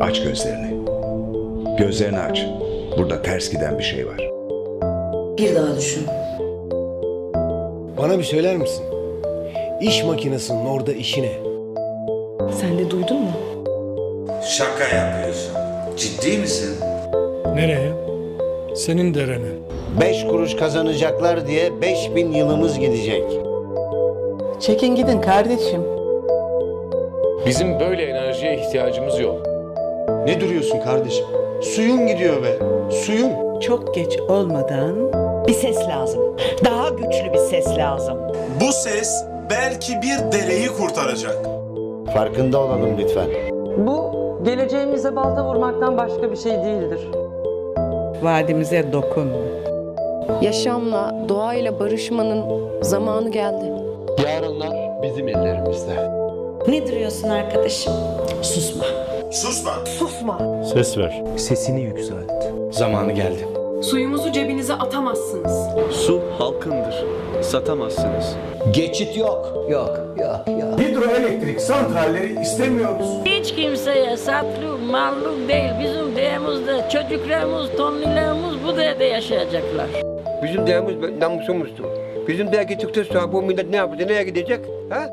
Aç gözlerini. Gözlerini aç. Burada ters giden bir şey var. Bir daha düşün. Bana bir söyler misin? İş makinesinin orada işi ne? Sen de duydun mu? Şaka yapıyorsun. Ciddi misin? Nereye? Senin derene. Beş kuruş kazanacaklar diye beş bin yılımız gidecek. Çekin gidin kardeşim. Bizim böyle enerjiye ihtiyacımız yok. Ne duruyorsun kardeşim? Suyun gidiyor be. Suyun. Çok geç olmadan Bir ses lazım. Daha güçlü bir ses lazım. Bu ses belki bir dereyi kurtaracak. Farkında olalım lütfen. Bu geleceğimize balta vurmaktan başka bir şey değildir. vadimize dokunma. Yaşamla, doğayla barışmanın zamanı geldi. Yarınlar bizim ellerimizde. Ne duruyorsun arkadaşım? Susma. Susma. Ses ver. Sesini yükselt. Zamanı geldi. Suyumuzu cebinize atamazsınız. Su halkındır. Satamazsınız. Geçit yok. Yok, yok, yok. Hidroelektrik santralleri istemiyoruz. Hiç kimseye satlık, mallık değil. Bizim deyimizde çocuklarımız, tonlilerimiz bu devde yaşayacaklar. Bizim değerimiz namusumuzdur. Bizim değer gittikten sonra bu millet ne yapacak, nereye gidecek? Ha?